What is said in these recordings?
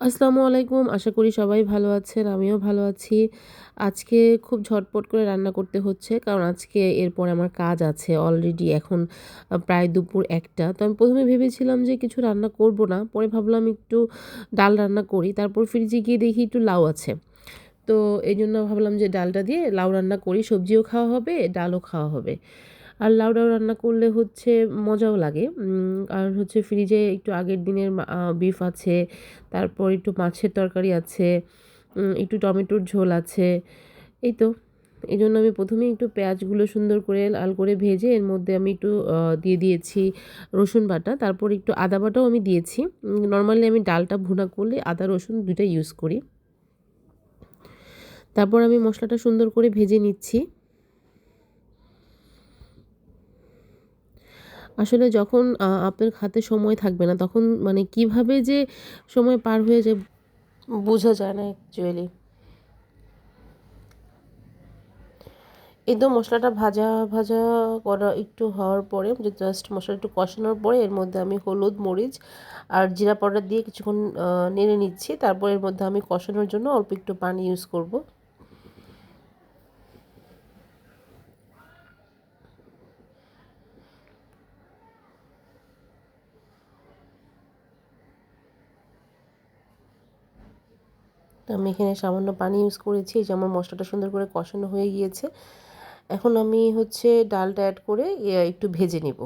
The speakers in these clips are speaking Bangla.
আসসালামু আলাইকুম। আশা করি সবাই ভালো আছেন, আমিও ভালো আছি। আজকে খুব ঝটপট করে রান্না করতে হচ্ছে, কারণ আজকে এরপর আমার কাজ আছে। অলরেডি এখন প্রায় দুপুর একটা। তো আমি প্রথমে ভেবেছিলাম যে কিছু রান্না করব না, পরে ভাবলাম একটু ডাল রান্না করি, তারপর ফ্রিজে গিয়ে দেখি একটু লাউ আছে। তো এই জন্য ভাবলাম যে ডালটা দিয়ে লাউ রান্না করি, সবজিও খাওয়া হবে, ডালও খাওয়া হবে। আর লাউ ডাউ রান্না করলে হচ্ছে মজাও লাগে। আর হচ্ছে ফ্রিজে একটু আগের দিনের বিফ আছে, তারপর একটু মাছের তরকারি আছে একটু টমেটোর ঝোল আছে, এই তো। এই জন্য আমি প্রথমেই একটু পেঁয়াজগুলো সুন্দর করে লাল করে ভেজে এর মধ্যে আমি একটু দিয়ে দিয়েছি রসুন বাটা, তারপর একটু আদা বাটাও আমি দিয়েছি। নর্মালি আমি ডালটা ভুনা করলে আদা, রসুন দুইটা ইউজ করি। তারপর আমি মশলাটা সুন্দর করে ভেজে নিচ্ছি। আসলে যখন আপনার হাতে সময় থাকবে না, তখন মানে কীভাবে যে সময় পার হয়ে যায়? বোঝা যায় না অ্যাকচুয়ালি এই তো মশলাটা ভাজা ভাজা করা একটু হওয়ার পরে জাস্ট মশলা একটু কষানোর পরে, এর মধ্যে আমি হলুদ, মরিচ আর জিরা পাউডার দিয়ে কিছুক্ষণ নেড়ে নিচ্ছি। তারপর এর মধ্যে আমি কষানোর জন্য অল্প একটু পানি ইউজ করব। তো আমি এখানে সামান্য পানি ইউজ করেছি যে আমার মশলাটা সুন্দর করে কষানো হয়ে গিয়েছে। এখন আমি হচ্ছে ডালটা অ্যাড করে একটু ভেজে নেব।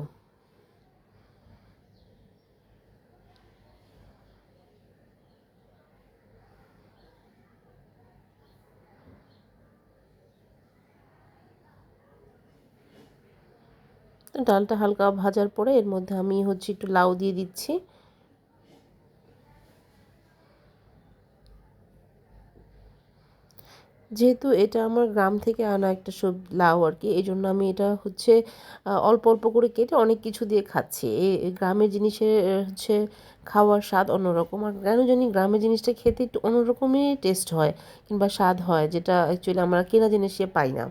ডালটা হালকা ভাজার পরে এর মধ্যে আমি হচ্ছে একটু লাউ দিয়ে দিচ্ছি। যেহেতু এটা আমার গ্রাম থেকে আনা একটা সব লাউ আর কি এই জন্য আমি এটা হচ্ছে অল্প অল্প করে কেটে অনেক কিছু দিয়ে খাচ্ছি। এই গ্রামের জিনিসের হচ্ছে খাওয়ার স্বাদ অন্যরকম। আর কেন জানি গ্রামের জিনিসটা খেতে একটু অন্যরকমই টেস্ট হয় কিংবা স্বাদ হয়, যেটা অ্যাকচুয়ালি আমরা কেনা জিনিসে পাই না।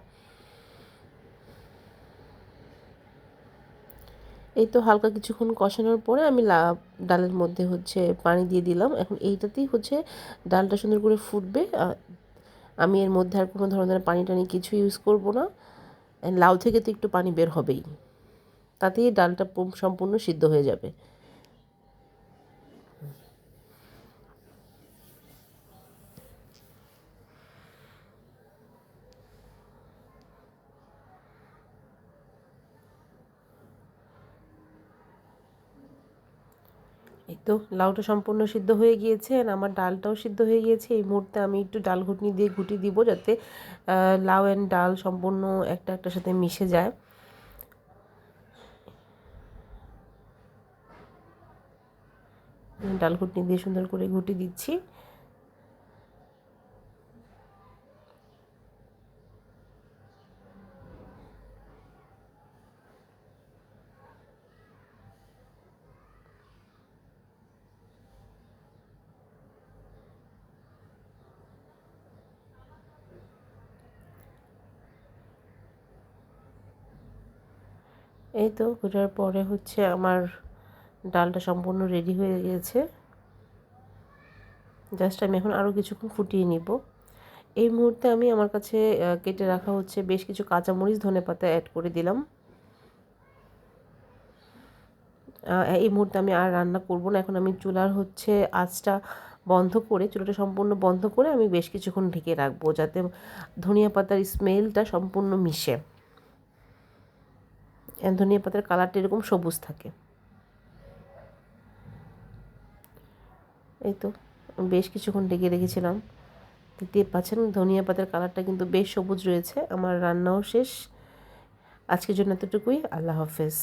এই তো হালকা কিছুক্ষণ কষানোর পরে আমি লা, ডালের মধ্যে হচ্ছে পানি দিয়ে দিলাম। এখন এইটাতেই হচ্ছে ডালটা সুন্দর করে ফুটবে। আমি এর মধ্যে আর কোনো ধরনের পানি টানি কিছু ইউজ করব না। লাউ থেকে তো একটু পানি বের হবেই। তাতেই ডালটা সম্পূর্ণ সিদ্ধ হয়ে যাবে। এই তো লাউটা সম্পূর্ণ সিদ্ধ হয়ে গিয়েছে আর আমার ডালটাও সিদ্ধ হয়ে গিয়েছে। এই মুহূর্তে আমি একটু ডাল ঘুটনি দিয়ে ঘুটি দিব যাতে লাউ অ্যান্ড ডাল সম্পূর্ণ একটা একটার সাথে মিশে যায়। ডাল ঘুটনি দিয়ে সুন্দর করে ঘুটি দিচ্ছি। এই তো ঘোরার পরে হচ্ছে আমার ডালটা সম্পূর্ণ রেডি হয়ে গিয়েছে জাস্ট আমি এখন আরও কিছুক্ষণ ফুটিয়ে নিব। এই মুহূর্তে আমি আমার কাছে কেটে রাখা হচ্ছে বেশ কিছু কাঁচামরিচ, ধনে পাতা অ্যাড করে দিলাম। এই মুহূর্তে আমি আর রান্না করব না। এখন আমি চুলার হচ্ছে আঁচটা বন্ধ করে, চুলাটা সম্পূর্ণ বন্ধ করে আমি বেশ কিছুক্ষণ ঢেকে রাখব যাতে ধনিয়া পাতার স্মেলটা সম্পূর্ণ মিশে। ধনিয়া পাতার কালারটা এরকম সবুজ থাকে। এই তো বেশ কিছুক্ষণ ডেকে রেখেছিলাম। দেখতে পাচ্ছেন, ধনিয়া পাতার কালারটা কিন্তু বেশ সবুজ রয়েছে। আমার রান্নাও শেষ। আজকের জন্য এতটুকুই। আল্লাহ হাফেজ।